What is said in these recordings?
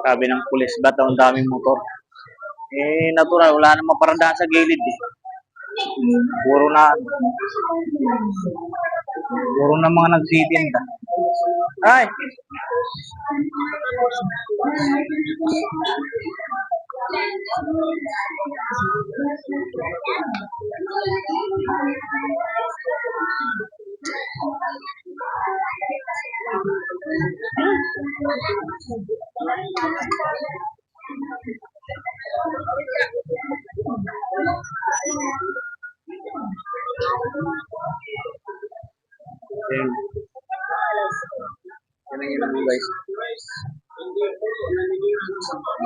Sabi ng pulis, ba't ang daming motor? Eh, natural, wala namang paradahan sa gilid eh. Puro na, puro na mga nagtitinda. Ay! Ayun. Yan ang ilang guys.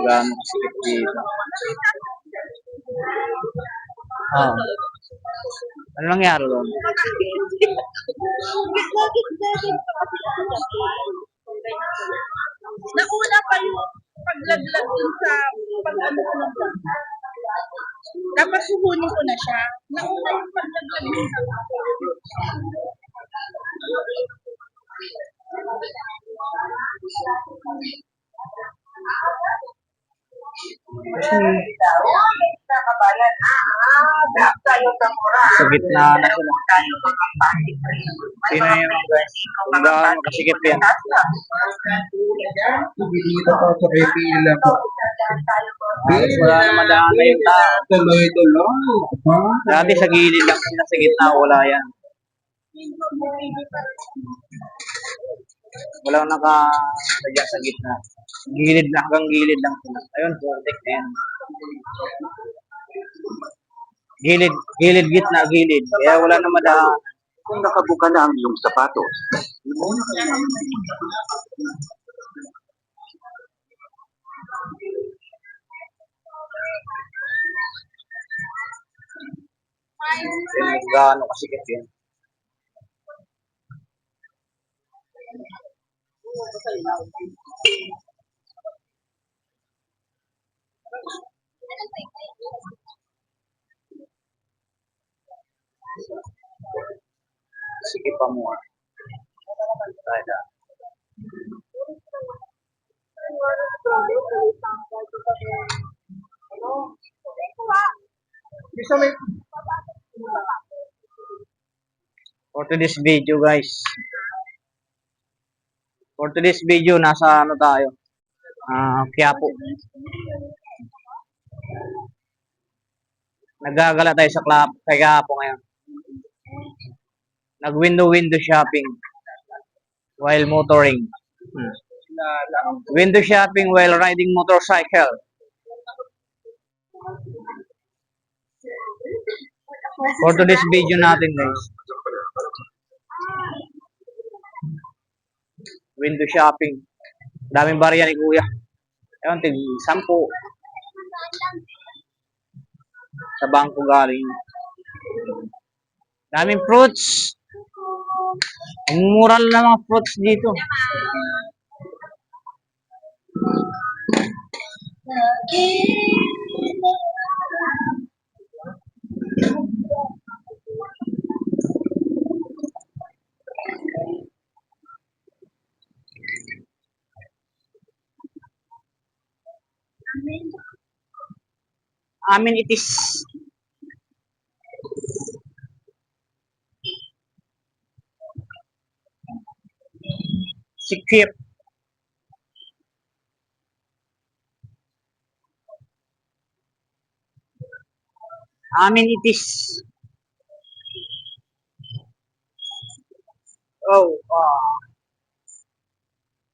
Gano'n kasikip dito. Ah. Ano nangyari doon? Nauna pa yung paglaglag dun sa pag-ano ko ng Tapos suhunin ko na siya. Nauna yung paglaglag dun sa Sa gitna na sila. Sino yun guys? Kung gaano kasikip yan. Dito pa sa pipila ko. Wala na yung tao. Tuloy-tuloy. Dati sa gilid lang sila sa gitna, wala yan. Walang naka sadya sa gitna. Gilid lang, hanggang gilid lang sila. Ayun, verdict na yan. Gilid, gilid, gitna, gilid. Kaya wala na madaan. Kung nakabuka na ang iyong sapatos, gaano kasikip yan. Sikip pa mo. ah. Tada. For today's video guys. For today's video, nasa ano tayo? Ah, Quiapo. Nagagala tayo sa Quiapo, kay Quiapo ngayon. Nag-window-window shopping while motoring. Window shopping while riding motorcycle. For today's video natin guys. Window shopping. Daming barya ni Kuya. Ayun, tig sampu. Sa bangko galing. Daming fruits. Ang mura lang ng mga fruits dito. Amin it is sikip. Amin it is. Oh, ah.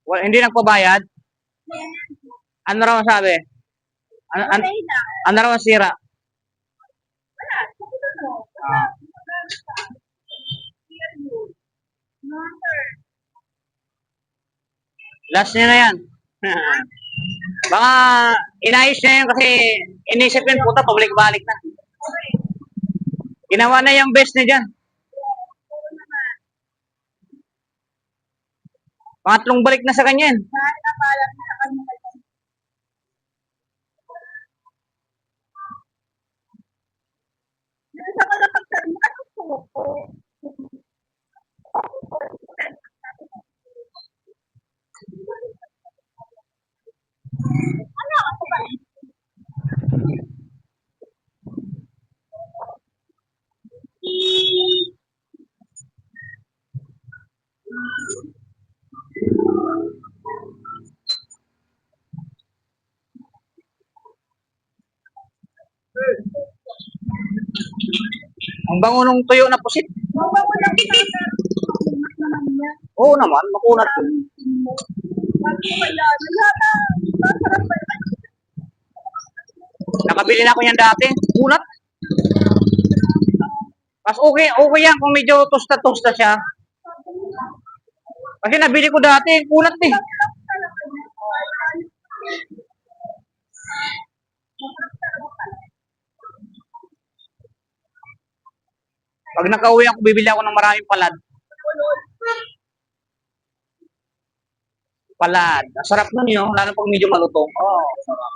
Well, hindi nagpabayad? Ano raw sabi? Ano, na. ano raw ang sira? Wala. Ah. Number. Last niya na yan. Baka inayos niya yun kasi inisip yun, puta, pabalik-balik na. Ginawa na yung best niya dyan. Pangatlong balik na sa kanya yan. Lahat na parang sa kanya. Sa mga pagsabi, ano po? Ang bango nung tuyo na pusit. Oo naman, makunat ko? Nakabili na ako yan dati. Kunat. Mas okay, okay yan kung medyo tosta-tosta siya. Kasi nabili ko dati, kunat eh. Pag nakauwi ako, bibili ako ng maraming palad. Palad. Ang sarap nun yun, lalo pag medyo malutong. Oh, sarap.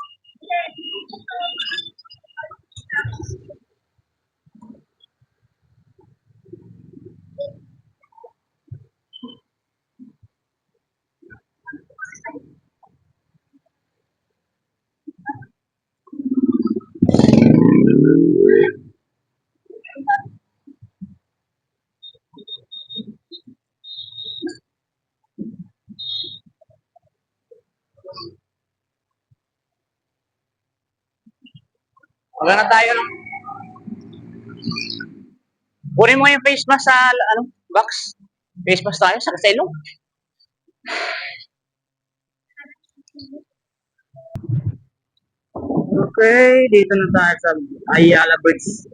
Magana tayo ng... Kunin mo yung face mask sa ano, box. Face mask tayo sa kaselo. Okay, dito na tayo sa Ayala Bridge.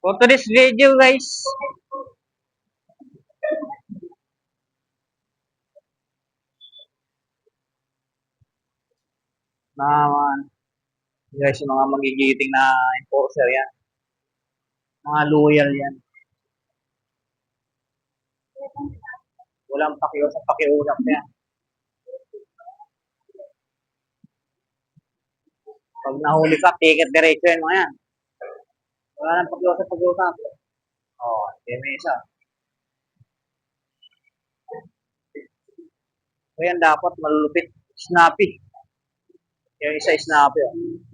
For today's video guys, naman guys, yung mga magigiting na enforcer yan. Mga loyal yan. Walang pakiyo sa pakiusap yan. Pag nahuli ka, ticket diretso yan mga yan. Wala nang pakiusap pag-usap. Oo, oh, may. So yan dapat malulupit. Snappy. Yung isa snappy. Oh.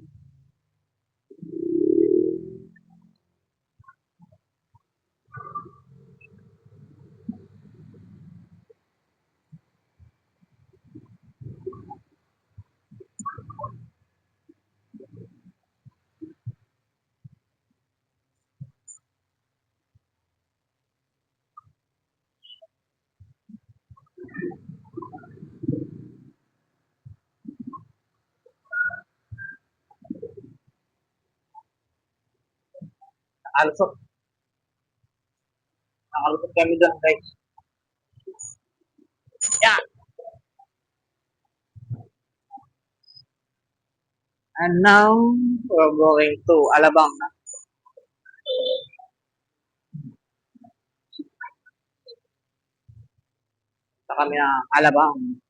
Nakalusot. Nakalusot kami doon guys. Yan. And now, we're going to Alabang na. Sa kami na Alabang.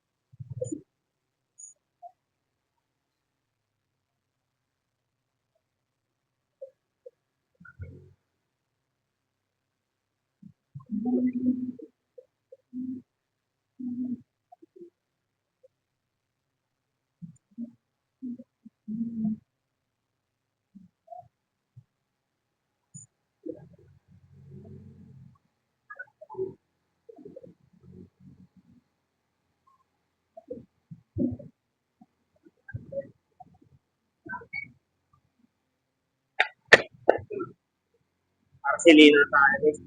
Marcelino tayo guys.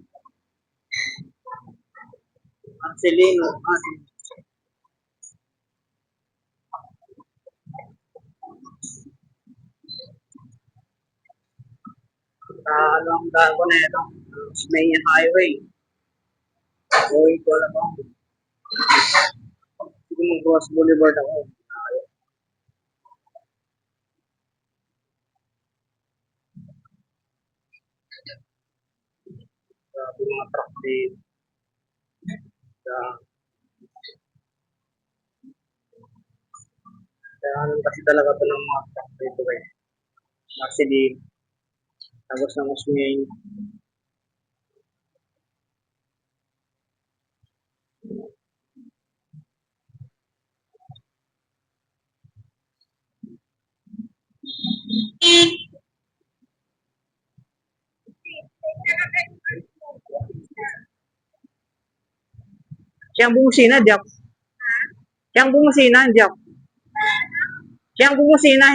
Marcelino. Ah, sa ano ang gago na ito? May highway. Going to Alabang. Sige mong cross boulevard ako. Grabe mga truck din. Sa Kaya ano kasi talaga ito ng mga truck dito guys. Marceline. Tapos ng Usming. Siyang bumusina, hindi ako. Siyang bumusina, hindi ako. Siyang bumusina.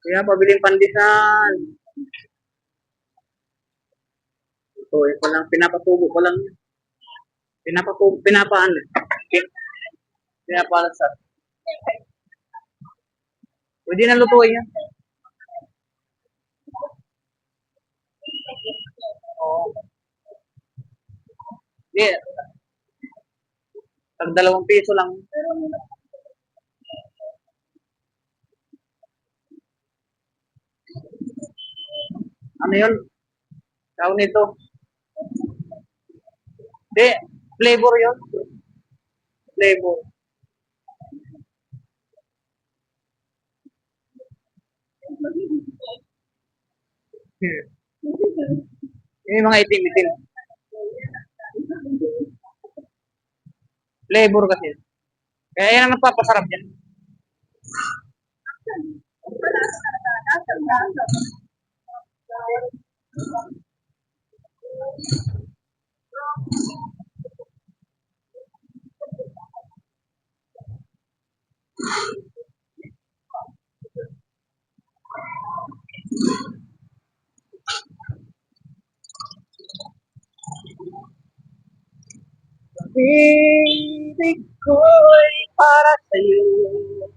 Kaya pabiling pandesal. Ito, eh, palang pinapatubo ko lang. Pinapatubo, pinapaan. Pin, pinapaan sa. Pwede na lutuin yan. Oo. Hindi. Tag dalawang piso lang. Ano yun? Tawag nito. Hindi. Flavor yun. Flavor. Hmm. Yung mga itim-itim. Flavor kasi. Kaya yan ang nagpapasarap yan. Pag-ibig hoy para Señor.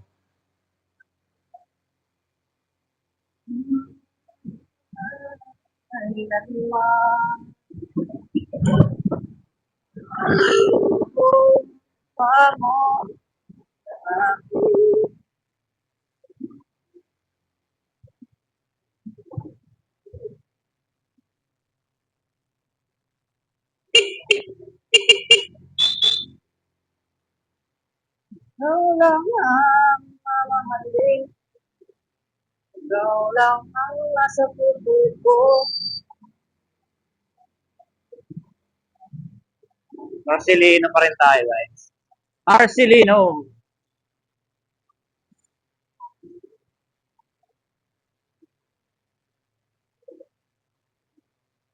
Vamos Ikaw lang ang mamahalin. Ikaw lang ang nasa puso ko. Marcelino pa rin tayo, guys. Marcelino.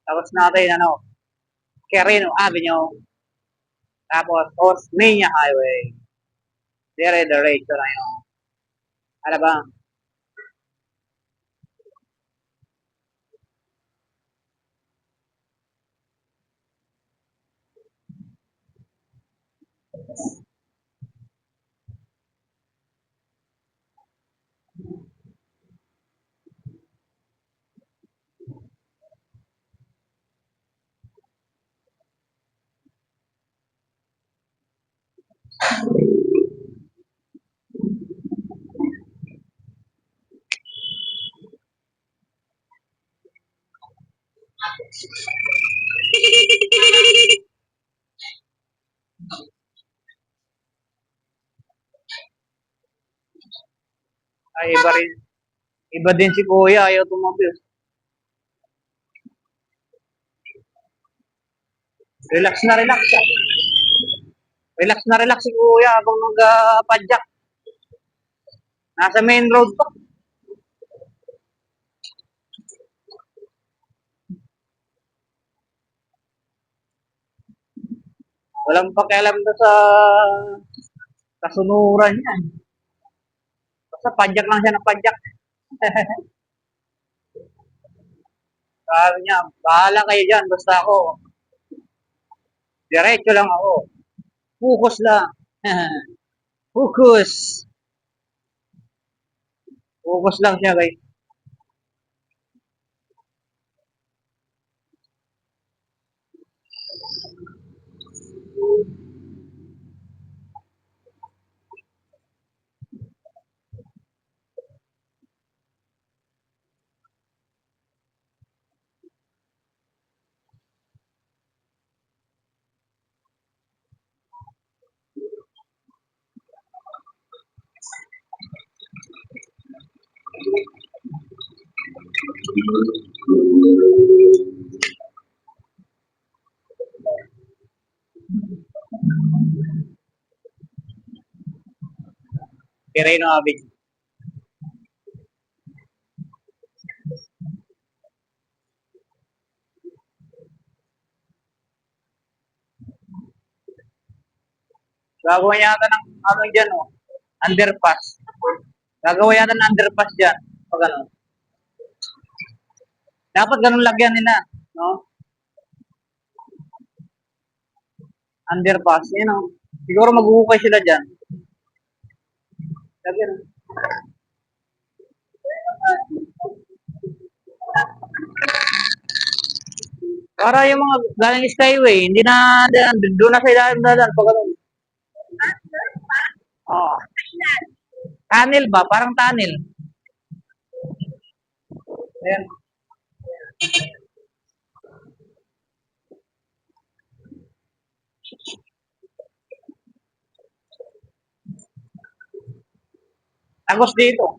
Tapos natin, ano, Quirino Avenue. Tapos, Osmeña Highway. Dire-diretso na yun. Ano ba? Ay, iba rin. Iba din si Kuya, ayaw tumabi. Relax na relax. Relax na relax si Kuya habang mag-padjak. Nasa main road pa. Walang pakialam na sa kasunuran niya. Basta padjak lang siya ng padjak. Sabi niya, bahala kayo dyan, basta ako. Diretso lang ako. Focus lang. Focus. Focus lang siya, guys. Terreno Avenue. Gagawa yata ng ano dyan, oh. underpass. Gagawa yata ng underpass dyan. Pag ano. Dapat ganun lagyan nila, no? Underpass, yun, oh. Siguro maghuhukay sila dyan. Lagyan. Para yung mga galing skyway, hindi na, doon na sa ilalim na lang. Pag ano. Oh. Tunnel ba? Parang tunnel. Ayan. Agos dito.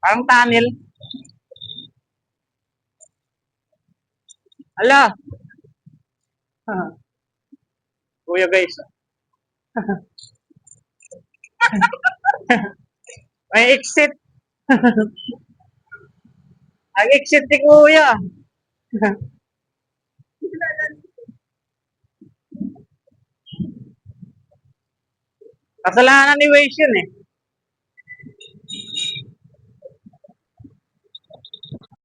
Parang tunnel. Ala. Kuya guys. May exit. Ang exit ni Kuya. Kasalanan ni.